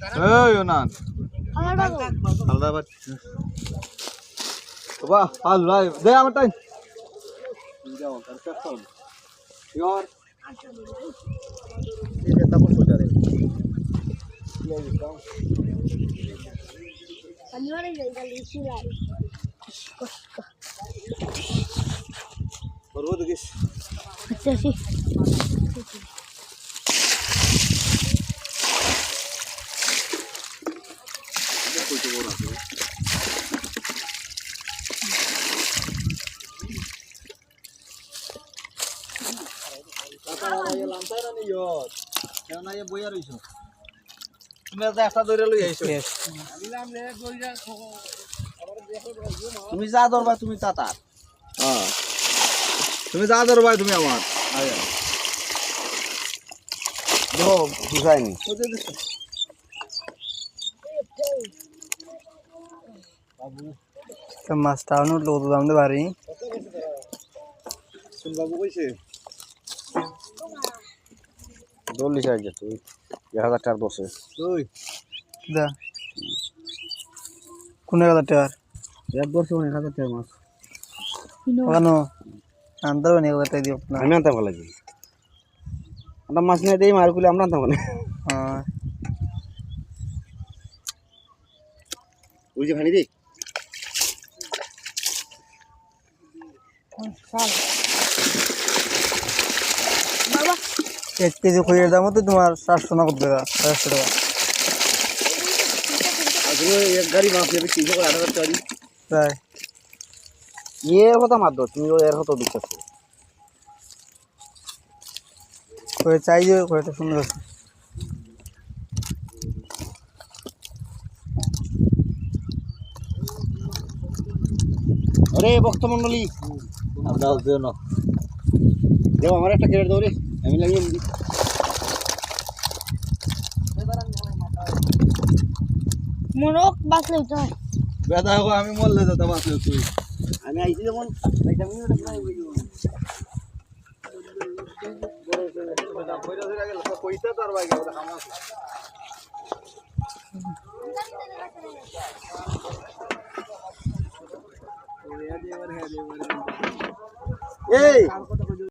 এই ওনান আলাদা বাট বাবা। হাল রাই দে আমার টাইম। যাও ইয়র তাপস চলে করব দেখিস। আচ্ছা দৌড়ে লই আইছো তুমি যা ধরবা তুমি তা তার হ্যাঁ তুমি যা ধরবা তুমি আমার আয়া দেখো বুঝাইনি মাছটা আনো লোক দাম দে বাড়ি বাবু কইছে দল্লি সাইজ তুই এক হাজার টাকার বসে তুই দা কোন হাজার টাকার এক বছর এক হাজার টাকা মাছ ওখানো আনতে পারেন এক হাজার টাকা দিও না আমি আনতে ভালো লাগি আমরা মাছ নিয়ে দিই মার কুলে আমরা আনতে পারি হ্যাঁ ওই যে ভানি দিই বাবা। এক কেজি খইয়ের দাম তো তোমার সাতশো নগদ টাকা চারশো টাকা। তাই। এর কথা মার দো তুমি এর কথা বিশ্বাস করো। খই চাই যে খইটা সুন্দর আছে। আরে ভক্ত আমরা হচ্ছে না দেব আমার একটা কেটে দাও রে। আমি লাগিয়ে দিই। মনক বাঁচলে তো বেদা হোক আমি মরলে যেতে বাঁচলে তুই আমি আইছি যেমন কইতে তার বাইকে হামাস এই।